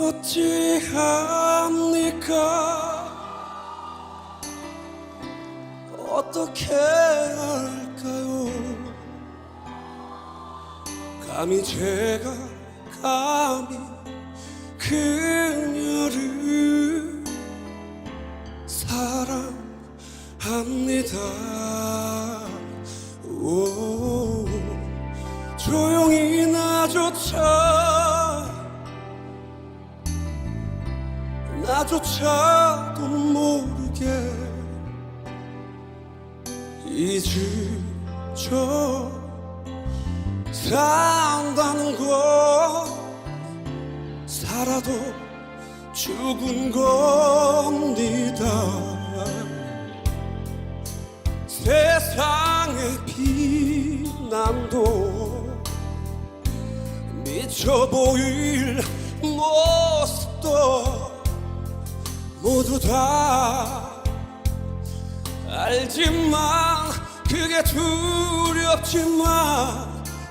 어찌합니까? 어떻게 할까요? 감히 제가 감히 그녀를 사랑합니다. 오, 조용히 나조차 나조차도 모르게 잊으죠 산다는 거 살아도 죽은 겁니다. 세상의 비난도 미쳐 보일 모습도 모두 다 알지만 그게 두렵지만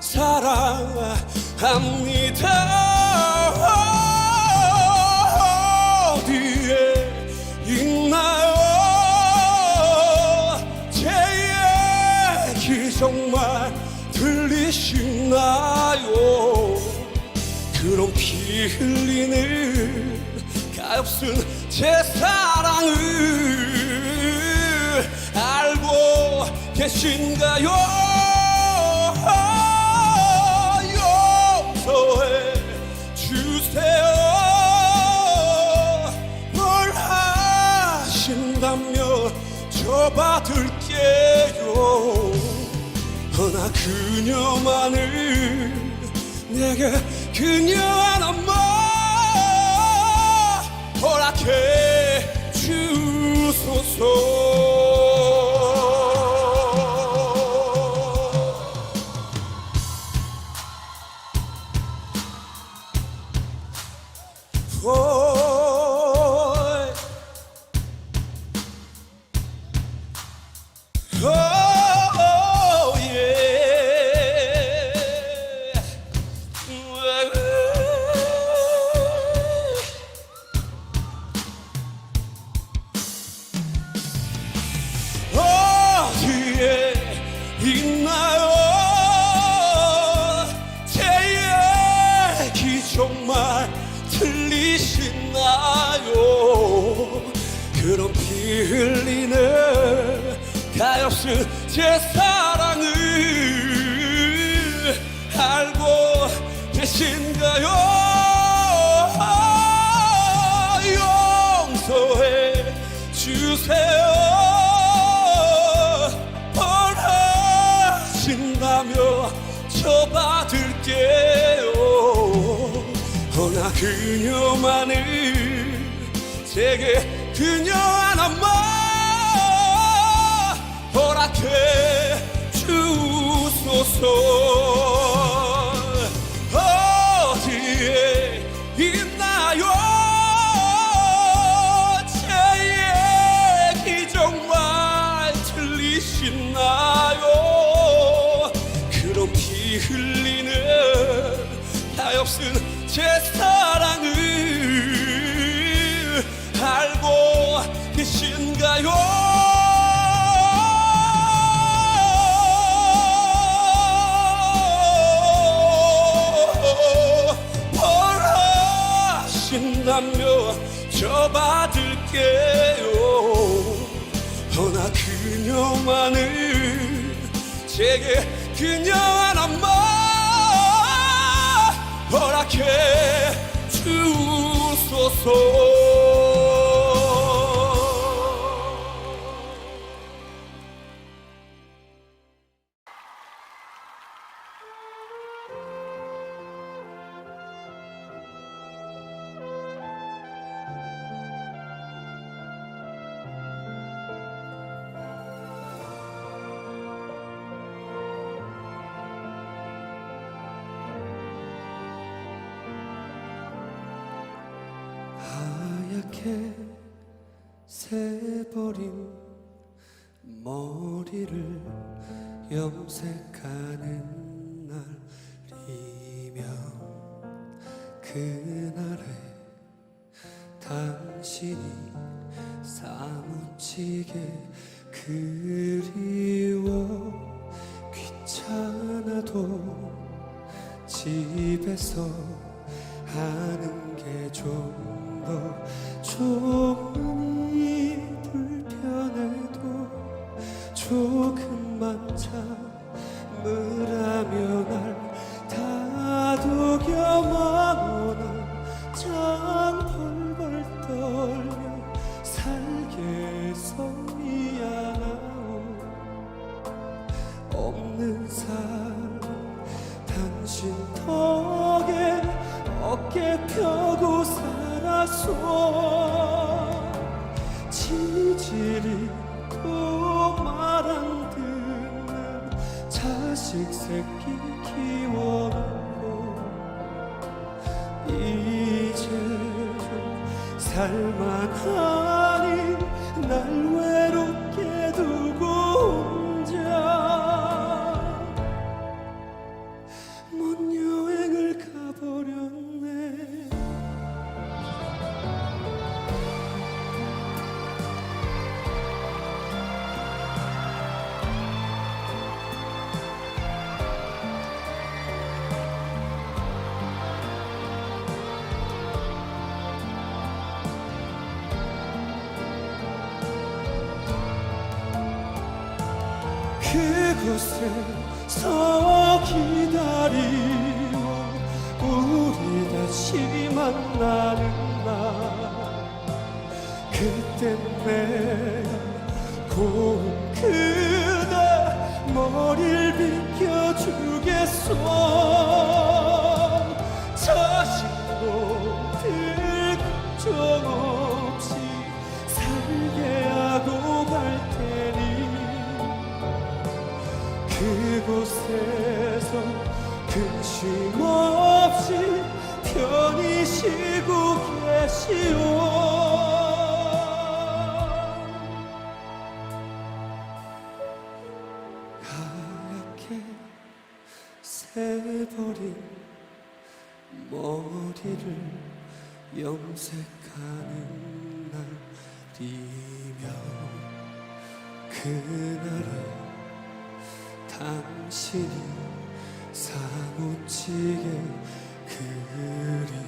사랑합니다. 어디에 있나요? 제 얘기 정말 들리시나요? 그런 피 흘리는 가엾은 제 사랑을 알고 계신가요? 용서해 주세요. 뭘 하신다면 저 받을게요. 허나 그녀만을 내게 그녀 하나만 주소서 정말 들리시나요? 그런 피 흘리는 가엾은 그녀만을 제게 그녀 하나만 허락해 주소서 계신가요? 원하신다며 저 받을게요? 허나 그녀만을 제게 그녀 하나만 허락해 주소서 하얗게 새버린 머리를 염색하는 날이면 그날의 당신이 사무치게 그리워 귀찮아도 집에서 하는 게 좀 더 조 키워놓고 이제 좀 살만하니 날외 그곳에서 기다리고 우리 다시 만나는 날. 그땐 내가 고운 그대 머리를 비켜주겠소 염색하는 날이며 그날의 당신이 사무치게 그리워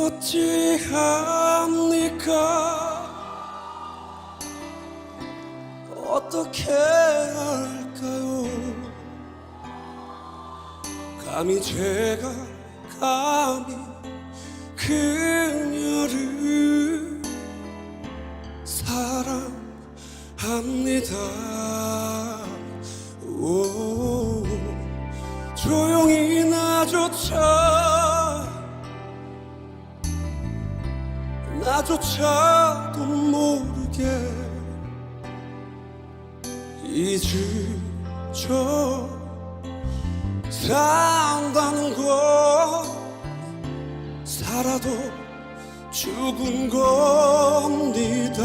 어찌합니까? 어떻게 할까요? 감히 제가 감히 그녀를 사랑합니다. 오, 조용히 나조차 나조차도 모르게 잊으죠 산다는 것 살아도 죽은 겁니다.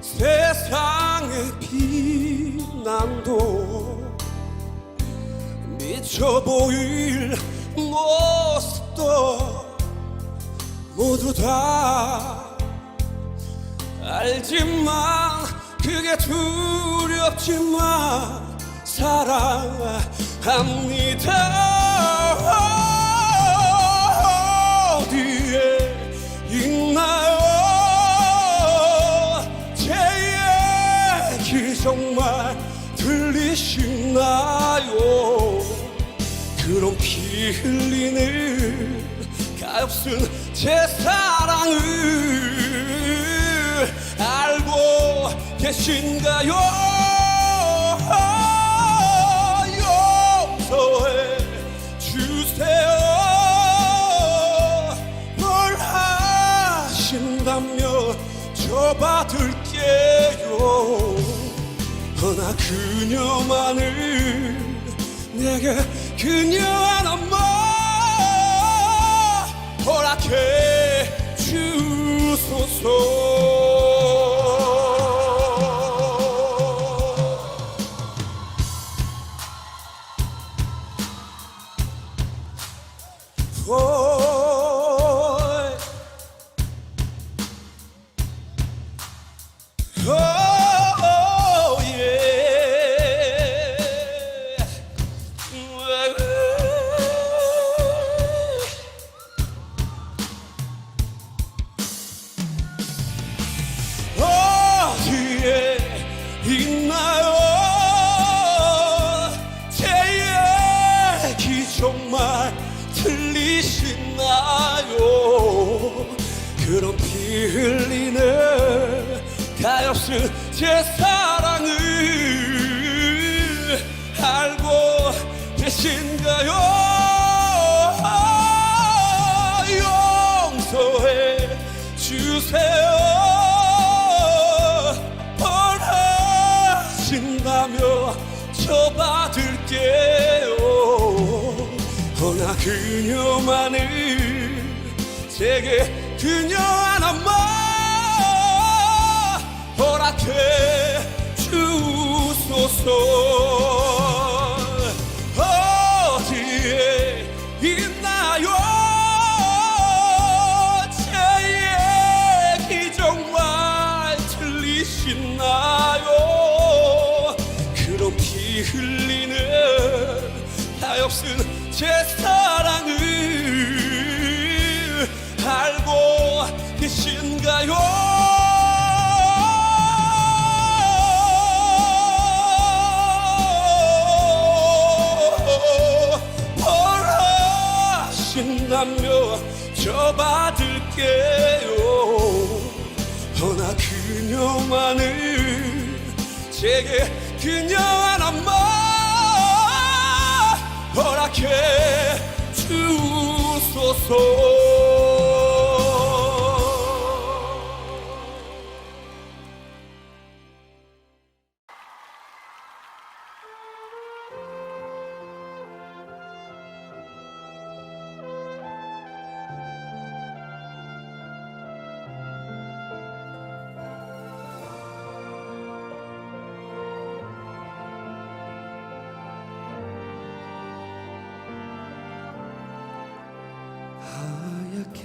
세상의 비난도 미쳐 보일 모습도 모두 다 알지만 그게 두렵지만 사랑합니다. 어디에 있나요? 제 얘기 정말 들리시나요? 그런 피 흘리는 가엾은 제 사랑을 계신가요? 용서해 주세요. 뭘 하신다면 저 받을게요. 허나 그녀만을 내게 그녀 하나만 허락해 주소서 제 사랑을 알고 계신가요? 용서해 주세요 원하신다며 저 받을게요 허나 그녀만을 제게 그녀 하나만 እባክህ 저 받을게요. 허나 그녀만을 제게 그녀 하나만 허락해 주소서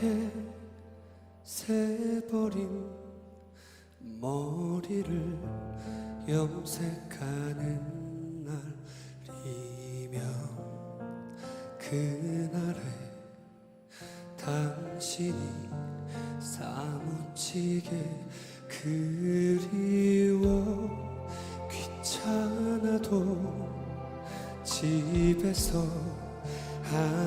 하얗게 새버린 머리를 염색하는 날이면 그날의 당신이 사무치게 그리워 귀찮아도 집에서 하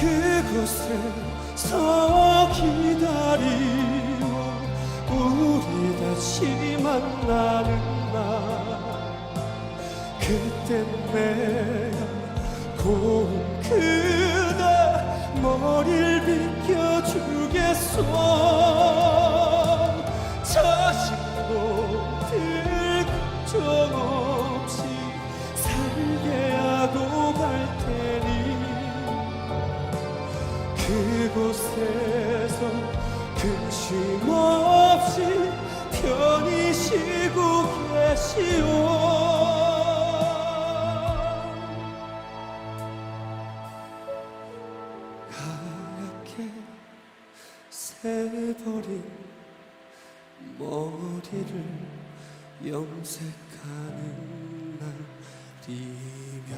그곳에서 기다리고 우리 다시 만나는 날. 그땐 내가 고운 그대 머리를 비켜주겠소. 자식도 들 걱정 없이 살게 그곳에서 근심 없이 편히 쉬고 계시오. 하얗게 새버린 머리를 염색하는 날이며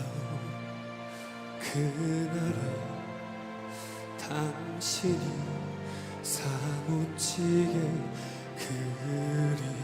그날은 당신이 사무치게 그리워